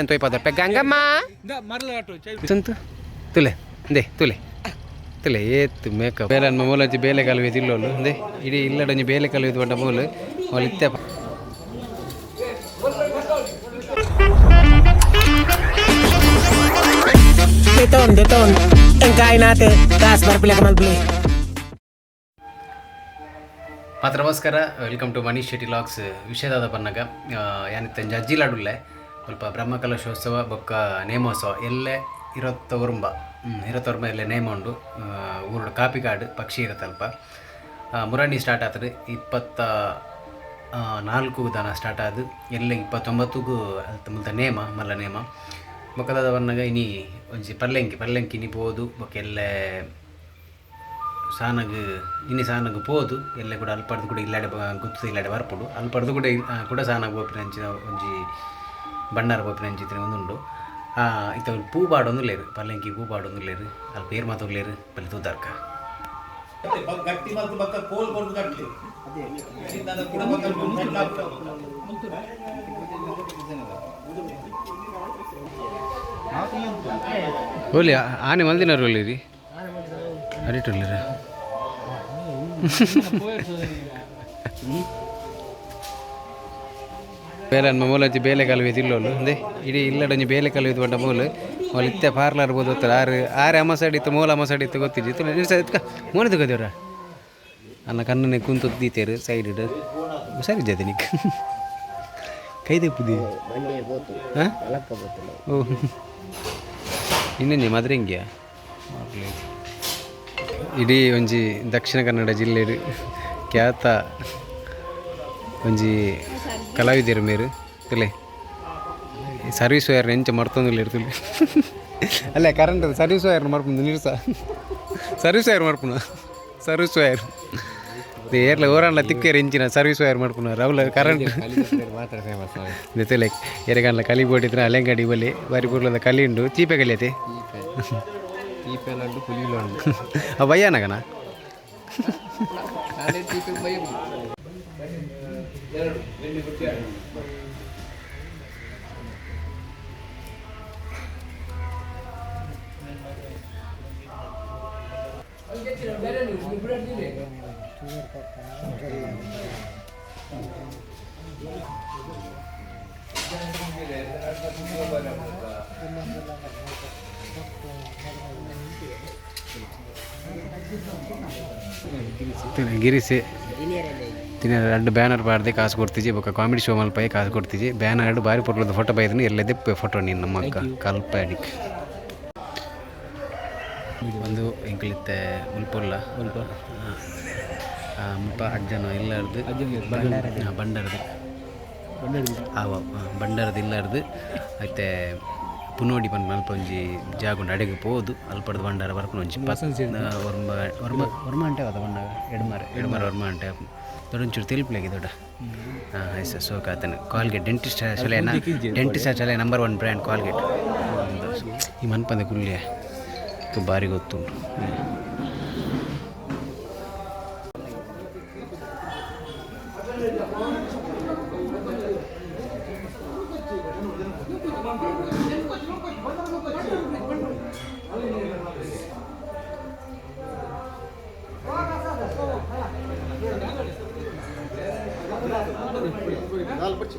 ಎಂತ ಇಪ್ಪತ್ತು ರೂಪಾಯಿ ಗಂಗಮ್ಮ? ಸಂತು ತುಲೆ ದೇ ತುಲೆ. ತುಲೆ ಏತ್ತು ಮೇಕಪ್ ಬೇಲೆ ಅನ್ಮ ಮೂಲಂಚಿ ಬೇಲೆ ಕಲುವೆ ತಿಲ್ಲೋಲು ದೇ ಇಡೀ ಇಲ್ಲಡೊಂಜಿ ಬೇಲೆ ಕಲುವೆ ಬಂಡ ಮೂಲು ಅವಳು ಇತ್ತೆ Deton, deton. encainate, das ka malpili. ಮಾತ್ರ ನಮಸ್ಕಾರ ವೆಲ್ಕಮ್ ಟು ಮನೀಶ್ ಶೆಟ್ಟಿ ಲಾಕ್ಸ್ ವಿಷಯದಾದ ಪನ್ನಗ ಯಾನಿತ್ತ ಅಜ್ಜಿಲಾಡುಲ್ಲೆ ಸ್ವಲ್ಪ ಬ್ರಹ್ಮಕಲಶೋತ್ಸವ, ಬೊಕ್ಕ ನೇಮೋತ್ಸವ ಎಲ್ಲೇ ಇರತ್ತ ಉರುಂಬ ಇರತ್ತೊರ್ಮ ಎಲ್ಲೇ ನೇಮ ಉಂಡು. ಊರುಡು ಕಾಪಿಕಾಡು, ಪಕ್ಷಿ ಇರತ್ತಲ್ಪ. ಮುರಣಿ ಸ್ಟಾರ್ಟ್ ಆಗ್ತದೆ ಇಪ್ಪತ್ತ ನಾಲ್ಕು ದನ ಸ್ಟಾರ್ಟ್ ಆದು. ಎಲ್ಲ ಇಪ್ಪತ್ತೊಂಬತ್ತುಗೂ ಮುಲ್ತ ನೇಮ, ಮಲ್ಲ ನೇಮ. ಬೊಕ್ಕದಾದ ಪನ್ನಗ ಇನಿ, ಒಂಜಿ ಪಲ್ಲೆಂಕಿ ಪಲ್ಲೆಂಕಿ ಇನಿ ಪೋದು. ಬೊಕ್ಕ ಎಲ್ಲೇ ಸಾನಗ್, ಇನಿ ಸಾನಗ್ ಪೋದು. ಎಲ್ಲೆ ಕೂಡ ಅಲ್ಪಡ್ದು ಕೂಡ ಇಲ್ಲಾಡೆ ಗುತ್ತು ಇಲ್ಲಾಡೆ ಬರ್ಪುಡು. ಅಲ್ಪಡ್ದು ಕೂಡ ಕೂಡ ಸಾನಾಗ ಹೋಗಿ ಅಂಚಿನ ಒಂಜಿ ಬಣ್ಣಾರ ಬೋಪಿನ ಅಂಚಿತ್ತಿನ ಒಂದುಂಡು ಆ ಇತ್ತ ಪೂ ಬಾಡೊಂದು ಲೇರು ಪಲ್ಲಂಕಿ ಪೂ ಬಾಡೊಂದು ಲೇರು ಅಲ್ಲಿ ಪೇರು ಮಾತು ಲೇರು ಪಲ್ಲಿ ತೂದಾರ್ಕ ಗಟ್ಟಿ ಮತ್ತು ಬಕ್ಕ ಕೋಲ್ ಕೊಡ್ದು ಗಟ್ಟಿ ಅದರ ಕೂಡ ಬಕ್ಕ ಎಲ್ಲ ಹೋಲಿ ಆನೆ ಮಲ್ದಿನಾರು ಒಳ್ಳಿರಿ ಅರಿಟುಳ್ಳಿರ ಬೇಲೆ ಮೂಲ ಒಂಜಿ ಬೇಲೆ ಕಲುವೆ ತಿಲ್ಲೋಲು ಅಂದೆ, ಇಡೀ ಇಲ್ಲಡೊಂಜಿ ಬೇಲೆ ಕಲುವೆ ಬಂಡ ಮೂಲು ಅವಳು ಇತ್ತೆ ಪಾರ್ಲರ್ ಬೋದು ಹೋಗ್ತಾರೆ ಆರು ಆರು ಅಮ್ಮ ಸೈಡ್ ಇತ್ತು, ಮೂಲ ಅಮ್ಮ ಸೈಡ್ ಇತ್ತು ಗೊತ್ತಿದ್ದು ಇತ್ತು ನಿಮ್ಮ ಎತ್ಕ ಮೋನೆ ತಗೋದೇವ್ರ ಅನ್ನ ಕಣ್ಣನೆ ಕುಂತು ದೀತೇರು, ಸೈಡ್ ಇಡು. ಸರಿ ಜತೆ ನಿಕ್. ಕೈ ತೆಪ್ಪುದಿ ಇನ್ನೇನು ಓ. ಇನ್ನೊಂಜಿ ಮದ್ರೆಂಗ್ಯ ಇಡೀ ಒಂಜಿ ದಕ್ಷಿಣ ಕನ್ನಡ ಜಿಲ್ಲೆಡು ಖ್ಯಾತ ಒಂಜಿ ಕಲಾವಿದರು ಮೇರು ತುಲೆ ಸರ್ವಿಸ್ ವಯರ್ ಎಂಚ ಮರ್ತೊಂದಿಲ್ಲ ಇರ್ತಿಲ್ಲ ಅಲ್ಲ ಕರೆಂಟ್ ಸರ್ವಿಸ್ ವಯರ್ ಮರ್ಪುಂದು ನೀರು ಸಹ ಸರ್ವಿಸ್ ವಯರ್ ಮರ್ಪುನ ಸರ್ವಿಸ್ ವಯರ್ ಏರ್ಲ ಓರಾಣ ತಿಕ್ಕೇರು ಇಂಚಿನ ಸರ್ವಿಸ್ ವಯರ್ ಮಾಡ್ಕೊಂಡು ರೌಲ ಕರೆಂಟ್ ನೆತ್ತಲೆ ಎರೆಗಣ್ಣ ಕಲಿ ಬೋಟಿದ್ರೆ ಅಲೆಂಗಡಿ ಬಲ್ಲಿ ಬಾರಿ ಪೂರ್ಲದ ಕಲಿ ಉಂಡು ಚೀಪೆ ಕಲಿಯತೆ ಆ ಬಯ್ಯನಗನ? ಇಲ್ಲಿ ಗೊತ್ತಿಲ್ಲ ಬೇರೆ ನೀವು ಇಬ್ಬರೇ ಗಿರಿಸಿ. ತಿನ್ನ ಎರಡು ಬ್ಯಾನರ್ ಪಾಡ್ದೆ ಕಾಸು ಕೊಡ್ತೀವಿ ಬೊಕ್ಕ ಕಾಮಿಡಿ ಶೋ ಮಲ್ಪೈ ಕಾಸು ಕೊಡ್ತೀವಿ ಬ್ಯಾನರ್ ಎರಡು ಬಾರಿ ಪೊರ್ಲದ ಫೋಟೋ ಬೈದ್ನಿ ಎಲ್ಲದೆ ಫೋಟೋ ನೀನು ನಮ್ಮ ಅಕ್ಕ ಕಲ್ಪ ಅಡಿಕ್ ಒಂದು ಎಂಕ್ಲಿತ್ತೆ ಮುಲ್ಪುಲ್ಲ ಮುಲ್ಪ ಮುಲ್ಪ ಅಜ್ಜನ ಇಲ್ಲಾರ್ದು. ಹಾಂ ಬಂಡಾರದು ಆವ ಬಂಡಾರದ ಇಲ್ಲಾರ್ದು. ಮತ್ತೆ ಪುನೋಡಿ ಬಂದು ಮಲ್ಪ ಒಂಜಿ ಜಾಗುಂಡು ಅಡೆಗೆ ಪೋದು. ಅಲ್ಪಡ್ದು ಬಂಡಾರ ಬರ್ಕೊಂಡು ಒಂಜಿ ವರ್ಮ ವರ್ಮ ವರ್ಮ ಅಂಟೆ ಅದ ಬಂಡಾಗ ಎಡ್ಮಾರೆ. ಎಡ್ಮಾರೆ ವರ್ಮ ಅಂಟೆ ದೊಡ್ಡೊಂಚೂರು ತಿಳಿಪ್ಲಾಗಿ ದೊಡ್ಡ. ಹಾಂ ಆಯ್ತು ಸರ್ ಸೋಕ ಆತನ. ಕಾಲ್ಗೇಟ್ ಡೆಂಟಿಸ್ಟ್ ಶಾಲೆ ಡೆಂಟಿಸ್ಟ್ ಶಾಲೆ ನಂಬರ್ ಒನ್ ಬ್ರ್ಯಾಂಡ್ ಕಾಲ್ಗೆಟ್ ಈ ಮನ್ಪಂದ ಕುಲ್ಯ ಭಾರಿ ಗೊತ್ತುಂಟು. ಕಾಲು ಬಿಡ್ಸಿ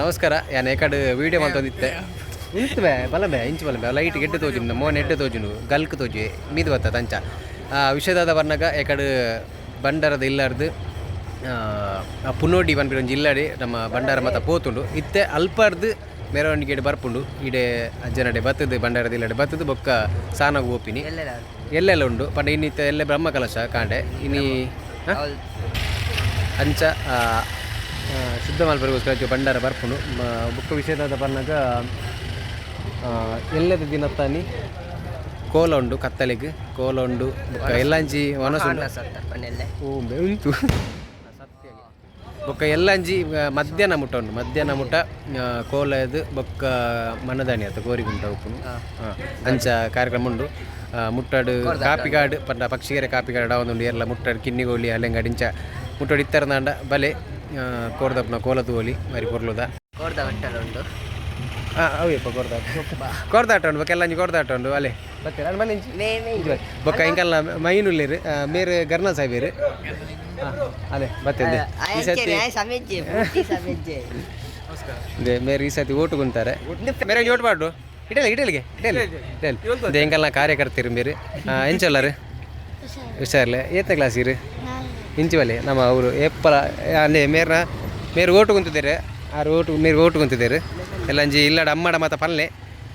ನಮಸ್ಕಾರ. ಯಾನ್ ಏಕಡೆ ವೀಡಿಯೋ ಮಂತೊಂದಿತ್ತೆ ನಿಂತುವೆ ಬಲಮೆ ಇಂಚು ಬಲಮೆ ಲೈಟ್ ಎಡ್ಡೆ ತೋಜುಂಡು ಮೋನ್ ಎಡ್ಡೆ ತೋಜುಂಡು ಗಲ್ಕ್ ತೋಜಿ ಮೀದು ಬತ್ತ ತಂಚ. ಆ, ವಿಷಯದಾದ ಬರ್ನಾಗ ಏಕಡೆ ಬಂಡರದ ಇಲ್ಲಾರ್ದು ಪುನೋಡಿ ಒಂಜಿ ಇಲ್ಲಾಡಿ ನಮ್ಮ ಬಂಡಾರ ಮತ್ತು ಪೋತುಂಡು. ಇತ್ತೆ ಅಲ್ಪಾರ್ದು ಮೆರವಣಿಗೆ ಬರ್ಪುಂಡು. ಇಡೆ ಅಜ್ಜನಡೆ ಬತ್ತದು ಭಂಡಾರದ ಇಲ್ಲಡೆ ಬತ್ತದು ಬೊಕ್ಕ ಸಾನಾಗು ಓಪಿನಿ. ಎಲ್ಲೆಲ್ಲ ಉಂಡು. ಪಂಡ ಇನ್ನಿತ್ತ ಎಲ್ಲೆ ಬ್ರಹ್ಮ ಕಲಶ ಕಾಂಡೆ. ಇನ್ನಿ? ಅಂಚ ಶುದ್ಧ ಮಲ್ಪರಿಗೋಸ್ಕರ ಭಂಡಾರ ಬರ್ಪುಂಡು. ಬುಕ್ಕ ವಿಷಯದ ಬರ್ನಾಗ ಎಲ್ಲದ ದಿನ ತಾನಿ ಕೋಲ ಉಂಡು ಕತ್ತಲೆಗೆ ಕೋಲ ಉಂಡು ಬೊಕ್ಕ ಎಲ್ಲಂಜಿ ಒಣಸುಂಡು ಉಂಟು ಬೊಕ್ಕ ಎಲ್ಲಂಜಿ ಮಧ್ಯಾಹ್ನ ಮುಟ್ಟ ಉಂಡು ಮಧ್ಯಾಹ್ನ ಮುಟ್ಟ ಕೋಲ ಕೋಲದು ಬೊಕ್ಕ ಮನದಾಣಿ ಆತ ಗೋರಿಗುಂಟ ಉಪ್ಪುನು ಆ, ಅಂಚ ಕಾರ್ಯಕ್ರಮ ಉಂಡು. ಮುಟ್ಟಾಡು ಕಾಪಿಗಾಡು ಪಂಡ ಪಕ್ಷಿಗೆರೆ ಕಾಪಿಗಾಡು ಅವನು ಎಲ್ಲ ಮುಟ್ಟಾಡು ಕಿನ್ನಿಗೋಳಿ ಅಲೆಂಗಾಡು ಇಂಚ ಮುಟ್ಟೋಡು ಇತ್ತರನಾಂಡ ಬಲೆ ಆ, ಕೋರ್ದಪ್ಪನ ಕೋಲದ ಓಲಿ ಮರಿ ಪೊರ್ಲುದ ಕೋರ್ದ ಉಂಟು. ಹಾಂ ಅವೇಪ್ಪ ಕೊರ್ದಾಟ ಕೊರ್ದಾಟ ಉಂಡು ಬೊಕ್ಕ ಎಲ್ಲಂಜಿ ಕೊರ್ದಾಟ ಉಂಡು ಅಲೆ. ಬರ್ತೀರ ಅಲ್ಲಿ ಮನೆ ಇಂಚಿ ಬೊಕ್ಕ ಇಂಕಲ್ಲ ಗರ್ನಾ ಮೇರೆ ಗರ್ನ ಸಾಹೇಬೇರು ಹಾಂ ಅದೇ ಬರ್ತೇನೆ ಈ ಸತಿ ಸಮಜ್ಜೆ ಪೂರ್ತಿ ಸಮಜ್ಜೆ ಇದೆ ಮೇರೆ ಈ ಸತಿ ಓಟು ಕುಂತಾರೆ ಮೇರೆ ಓಟ್ ಮಾಡು ಇಡಲಿ ಇಡಲಿಗೆ ಇಡಲಿ ಇಡಲಿ ಇದೆ ಎಂಕಲ್ಲ ಕಾರ್ಯಕರ್ತರು ಮೇರೆ. ಎಂಚಲ್ಲರು? ಹುಷಾರ್ಲೆ ಏತ ಕ್ಲಾಸ್ ಇರು? ಇಂಚು ಬಲೆ ನಮ್ಮ ಅವರು ಎಪ್ಪಲ ಅಲ್ಲಿ ಮೇರ್ನ ಮೇರು ಓಟು ಕುಂತಿದ್ದಾರೆ ಆರು ಓಟು ಮೇರು ಓಟು ಕುಂತಿದ್ದಾರೆ ಎಲ್ಲಂಜಿ ಇಲ್ಲಡ ಅಮ್ಮಡ ಮಾತ ಪಲ್ಲೆ.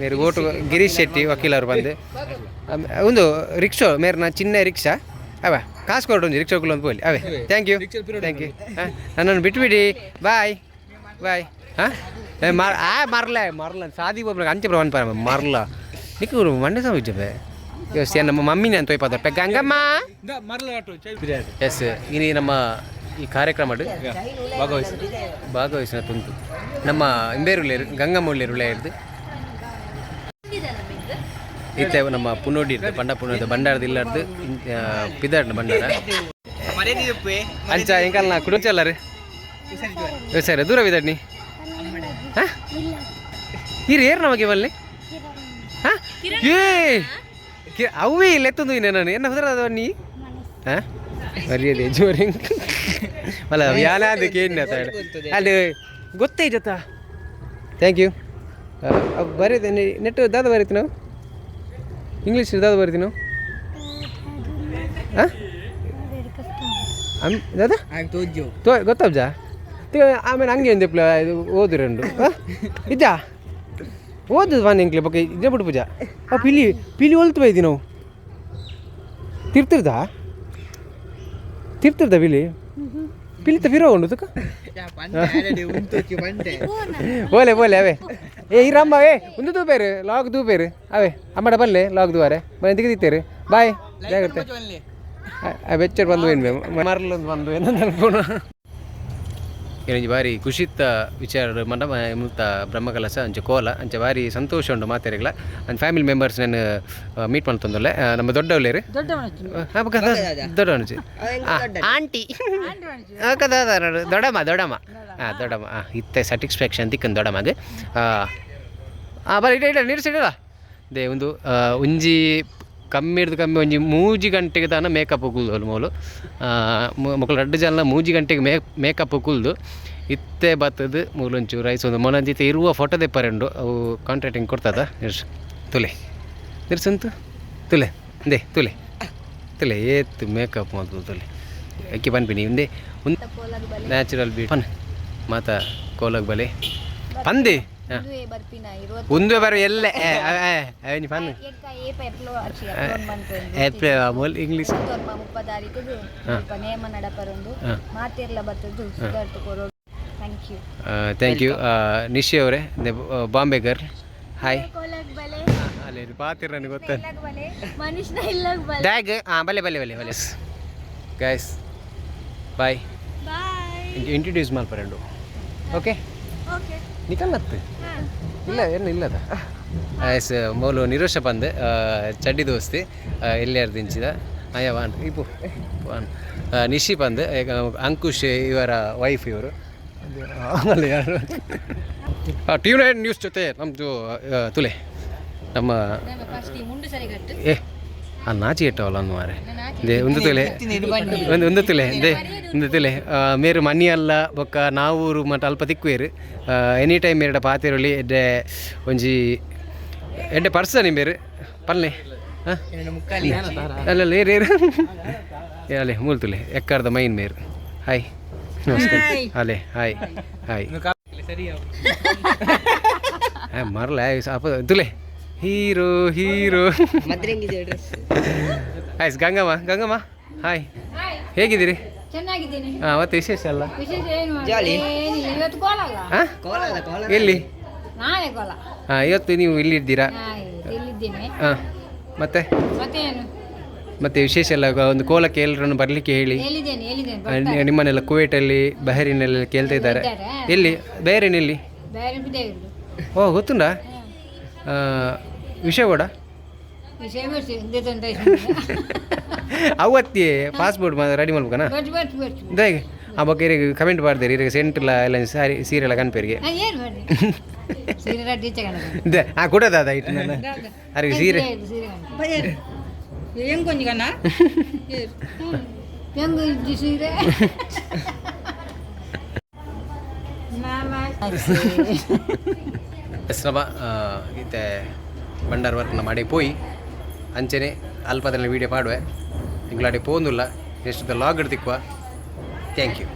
ಮೇರು ಓಟು ಗಿರೀಶ್ ಶೆಟ್ಟಿ. ವಕೀಲರು ಬಂದು. ಒಂದು ರಿಕ್ಷೋ ಮೇರ್ನ ಚಿನ್ನ ರಿಕ್ಷಾ. ಅವ ಕಾಸು ಕೊಡು ಒಂದು ರಿಕ್ಷಾ ಒಂದು ಬೋಲಿ ಅವೇ ಥ್ಯಾಂಕ್ ಯು ಥ್ಯಾಂಕ್ ಯು ಹಾಂ ನನ್ನನ್ನು ಬಿಟ್ಬಿಡಿ. ಬಾಯ್ ಬಾಯ್ ಹಾಂ? ಮರ ಆ ಮರಲ ಮರಲ ಸಾದಿ ಒಬ್ಬ ಅಂಚೆ ಪ್ರಮಾಣ ಪರ ಮರಲ. ನಿಕ್ಕು ಮಂಡೆ ಸಮಿಜಬೆ ಎಸ್ ನಮ್ಮ ಮಮ್ಮಿನೇ ಅಂತ ಹೋಯ್ಪದ ಪೆ ಗಂಗಮ್ಮ ಎಸ್ ಇನಿ ನಮ್ಮ ಈ ಕಾರ್ಯಕ್ರಮ ಭಾಗವಹಿಸಿ ಭಾಗವಹಿಸಿನ ತುಂತು ನಮ್ಮ ಇಂಬೇರುಳ್ಳೇರು ಗಂಗಮ್ಮಳ್ಳೇರುಳ್ಳೆ ಇರ್ದು ಇತ್ತೆ ನಮ್ಮ ಪುನೋಡಿ ಇರ್ದು ಪಂಡ ಪುನೋದ ಬಂಡಾರದ ಇಲ್ಲಾರ್ದು ಪಿದಾರ್ನ ಬಂಡಾರ ಅಂಚ ಎಂಕಲ್ನ ಕುಡುಚಲ್ಲರು ಸರಿ ದೂರ ಬಿದ್ದಾಡ್ನಿ ಹಾಂ ಇರಿ ಏರು ನಮಗೆ ಬಲ್ಲಿ ಹಾ ಏ ಅವೇ ಇಲ್ಲ ಎತ್ತೊಂದು ಇನ್ನ ನಾನು. ಎನ್ನ ಅದು ನೀ? ಹಾಂ? ಮರ್ಯಾದೆ ಜೋರಿ. ಅಲ್ಲ ಯಾನ ಅದಕ್ಕೆ ಏನು ಅಲ್ಲಿ ಗೊತ್ತೇ ಜೊತ ಥ್ಯಾಂಕ್ ಯು ಬರೀತೆ ನೆಟ್ಟು ದಾದ ಬರೀತಿ ನಾವು ಇಂಗ್ಲೀಷ್ ದಾದ ಬರೀತಿ ನಾವು ಹಾಂ? ದಾದಾ? ತೋ ಗೊತ್ತಬ್ಜಾ? ಆಮೇಲೆ ಹಂಗೆ ಒಂದು ಇದು ಓದಿರಂಡು. ಇದ್ದ ಓದುದು ಬಾನ್ ಎಂಕ್ಲೆ ಬಗ್ಗೆ ಇದೇ ಬಿಡು ಪೂಜಾ. ಆ ಪಿಲಿ ಪಿಲಿ ಒಲ್ತು ಬೈದಿ ನಾವು? ತಿರ್ತಿರ್ದ? ತಿರ್ತಿರ್ದ ಪಿಲಿ? ಪಿಲಿ ತ ಫಿರೋ ಉಂಡು ತುಕ ಓಲೆ ಓಲೆ ಅವೇ. ಏ ಇರಮ್ಮ ಏ ಒಂದು ಬೇರೆ ಲಾಗ್ ದೂಪೇರು ಅವೇ ಅಮ್ಮಡ ಬಲ್ಲೆ ಲಾಗ್ ದೂವಾರೆ ಮನೆ ತೆಗೆದಿತ್ತೇರು. ಬಾಯ್ ಜಾಗ್ರತೆ. ಬೆಚ್ಚರ್ ಬಂದು ಏನು ಮರಲೊಂದು ಬಂದು ಏನಂತ ಅನ್ಕೋಣ ಏನಂಜಿ ಬಾರಿ ಖುಷಿತ್ತ ವಿಚಾರ ಮಂಡ ಮುತ್ತ ಬ್ರಹ್ಮಕಲಸ ಅಂಚೆ ಕೋಲ ಅಂಚೆ ಬಾರಿ ಸಂತೋಷ ಉಂಡು ಮಾತೆರೆಗ್ಲ. ಅಂದ್ ಫ್ಯಾಮಿಲಿ ಮೆಂಬರ್ಸ್ ನಾನು ಮೀಟ್ ಮಾಡ್ತಂದಲ್ಲ. ನಮ್ಮ ದೊಡ್ಡವಳೇ ದೊಡ್ಡವಣಿ ಆಂಟಿ. ಕದ ದೊಡ್ಡಮ್ಮ ದೊಡ್ಡಮ್ಮ. ಹಾಂ ದೊಡ್ಡಮ್ಮ. ಹಾಂ ಇತ್ತೆ ಸ್ಯಾಟಿಸ್ಫ್ಯಾಕ್ಷನ್ ತಿಕ್ಕನ್ ದೊಡ್ಡಮ್ಮಗೆ. ಹಾಂ ಬರ ಇಡ ಇಡ ನೀಡ್ಸಿಡಲ್ಲ ದೇ ಒಂದು ಉಂಜಿ ಒಂಜಿ ಕಮ್ಮಿ ಹಿಡ್ದು ಕಮ್ಮಿ ಒಂಜಿ ಮೂಜಿ ಗಂಟೆಗೆ ತಾನ ಮೇಕಪ್ ಕುಲ್ದು ಮೂಲು ಮಕ್ಕಳು ರಡ್ಡು ಜನ ಮೂಜಿ ಗಂಟೆಗೆ ಮೇ ಮೇಕಪ್ ಕುಲ್ದು. ಇತ್ತೆ ಬತ್ತದು ಮೂಲೊಂಚೂರು ರೈಸ್ ಒಂದು. ಮೊನಂಜಿತೆ ಇರುವ ಫೋಟೋ ದೆಪ್ಪರೆಂಡು ಅವು ಕಾಂಟ್ರಾಕ್ಟಿಂಗ್ ಕೊಡ್ತದ? ನಿರ್ಸ್ ತುಲೆ. ನಿರ್ಸಂತು ತುಲೆ. ದೇ ತುಲೆ. ತುಲೆ ಏತ್ ಮೇಕಪ್ ಮಾತು ತುಲೆ. ಅಕ್ಕಿ ಪನ್ಪಿನಿ ಒಂದು. ನ್ಯಾಚುರಲ್ ಬ್ಯೂಟಿ ಪನ್ ಮಾತಾ ಕೋಲಕ್ ಬಲೆ. ಪಂದೆ. ಹಾಂ. ಮದುವೆ ಬರ್ಪಿನ ಇರುವತ್ತು ಒಂದು ಬರ ಎಲ್ಲ. ಅವನಿ ಪನ್ ಎಕ್ಕ ಏಪ ಎಪ್ಲೋ ಅಚ್ಚಿ ಅಪ್ಲೋಡ್ ಮಾಡ್ಕೊಂಡು ಏಪ್ಲೆ ಮೂಲ್ ಇಂಗ್ಲೀಷ್ ತೋರ್ಪ ಮುಪ್ಪದಾರಿಕದು ಸ್ವಲ್ಪ ನೇಮ ನಡಪರೊಂದು. ಹಾ. ಮಾತೆರ್ಲ ಬತ್ತದು ಸುಧಾರ್ತು ಕೊರೋಡು thank you thank you Nishi ಅವರೇ ಬಾಂಬೆ ಗರ್ಲ್ ಹಾಯ್ ಅಲ್ಲಿ ಪಾತಿರ ನನಗೆ ಗೊತ್ತ. ಮನುಷ್ಯನ ಇಲ್ಲಗ್ ಬಲೆ. ಡ್ಯಾಗ್ ಹಾಂ ಬಲೆ. ಬಲೆ ಬಲೆ ಬಲೆ ಗೈಸ್ ಬಾಯ್ ಬಾಯ್ ಇಂಟ್ರೊಡ್ಯೂಸ್ ಮಾಡ್ಪರಂಡು ಓಕೆ ಓಕೆ ನಿಕಲ್ಲತ್ತು ಇಲ್ಲ ಏನು ಇಲ್ಲದ? ಎಸ್ ಮೌಲು ನಿರೋಷ ಬಂದೆ. ಚಡ್ಡಿ ದೋಸ್ತಿ. ಎಲ್ಲಿಯಾರ್ದು ಇಂಚಿದ ಅಯ್ಯ ವಾನ್ ಇಪ್ಪು ವಾನ್. ನಿಶಿ ಬಂದೆ. ಈಗ ಅಂಕುಶ್ ಇವರ ವೈಫ್ ಇವರು. ಆಮೇಲೆ ಯಾರು? ಟಿ ನೈನ್ ನ್ಯೂಸ್ ಜೊತೆ ನಮ್ಮದು ತುಲೆ. ನಮ್ಮ ಏ ಆ ನಾಚಿ ಇಟ್ಟವಲ್ಲ ಮಾರೆ ದೇ ಒಂದು ತುಲೆ. ಒಂದು ಒಂದು ತುಲೆ. ದೇ ಒಂದು ತುಲೆ. ಮೇರು ಮನಿ ಅಲ್ಲ ಬೊಕ್ಕ ನಾವೂರು ಮಟ್ಟ ಅಲ್ಪ ತಿಕ್ಕುವೇರು ಎನಿ ಟೈಮ್ ಎರಡ ಪಾತಿರೊಳ್ಳಿ ಎಡ್ಡೆ ಒಂಜಿ ಎಡ್ಡೆ ಪರ್ಸ ನಿಂಬೇರು ಪಲ್ಲೆ ಹಾಂ? ಅಲ್ಲ ಏರು ಏರು. ಏ, ಅಲೆ ಮೂಲ್ತುಲೆ ಎಕ್ಕಾರ್ದ ಮೈನ್ ಮೇರು. ಹಾಯ್ ನಮಸ್ಕಾರ. ಅಲೆ ಹಾಯ್ ಹಾಯ್ ಮರಲ ಸಾಪ. ತುಲೆ. Hero hero. ಆಯ್ತು ಗಂಗಮ್ಮ ಗಂಗಮ್ಮ. ಹಾಯ್ ಹೇಗಿದ್ದೀರಿ? ಚೆನ್ನಾಗಿದ್ದೀನಿ. ಹಾಂ ಮತ್ತೆ ವಿಶೇಷ ಅಲ್ಲ ವಿಶೇಷ ಏನು? ಜಾಲಿ. ಏನಿಲ್ಲ ಇವತ್ತು ಕೋಲಲ್ಲ ಹಾಂ ಕೋಲಲ್ಲ ಕೋಲ ಎಲ್ಲಿ? ಹಾಂ ಇವತ್ತು ನೀವು ಇಲ್ಲಿದ್ದೀರಾ? ಹಾಂ ಮತ್ತೆ? ಮತ್ತೆ ವಿಶೇಷ ಎಲ್ಲ ಒಂದು ಕೋಲಕ್ಕೆ ಎಲ್ಲರನ್ನು ಬರಲಿಕ್ಕೆ ಹೇಳಿ. ನಿಮ್ಮನ್ನೆಲ್ಲ ಕುವೇಟಲ್ಲಿ ಬಹರಿನಲ್ಲಿ ಕೇಳ್ತಾ ಇದ್ದಾರೆ? ಎಲ್ಲಿ? ಬೇರೆನೆಲ್ಲಿ? ಓ ಗೊತ್ತುಂಡಾ ಆ, ವಿಷಯ ಕೂಡ ಅವತ್ತಿ ಪಾಸ್ಪೋರ್ಟ್ ರೆಡಿ ಮಾಡ್ಬೇಕನಾ? ಹೇಗೆ ಆ ಬಗ್ಗೆ ಇರಿಗೆ ಕಮೆಂಟ್ ಮಾಡ್ತೀರಿ ಇರಿಗೆ ಇಲ್ಲ ಎಲ್ಲ ಸಾರಿ ಸೀರೆ ಎಲ್ಲ ಕಣ್ಪೇರಿಗೆ ಹಾಂ ಕೊಡೋದಾದ ಇಟ್ಟು ನಾನು. ಅರಿಗೆ ಸೀರೆ ಸೀರೆ ಹೆಂಗ್ ಕೊಂಜಿಗಣ್ಣ ವರ್ಕ್ನ ಮಾಡಿ ಪೋಯಿ ಶ್ರಮ ಅಲ್ಪದಲ್ಲಿ ಬಂಡಾರ ವರ್ಕ್ನ ತಿಂಗಳಾಡಿ ಪೋಯಿ ಎಷ್ಟು ಲಾಗ್ ವೀಡಿಯೋ ಥ್ಯಾಂಕ್ ನಿಂಗಳಾಡಿ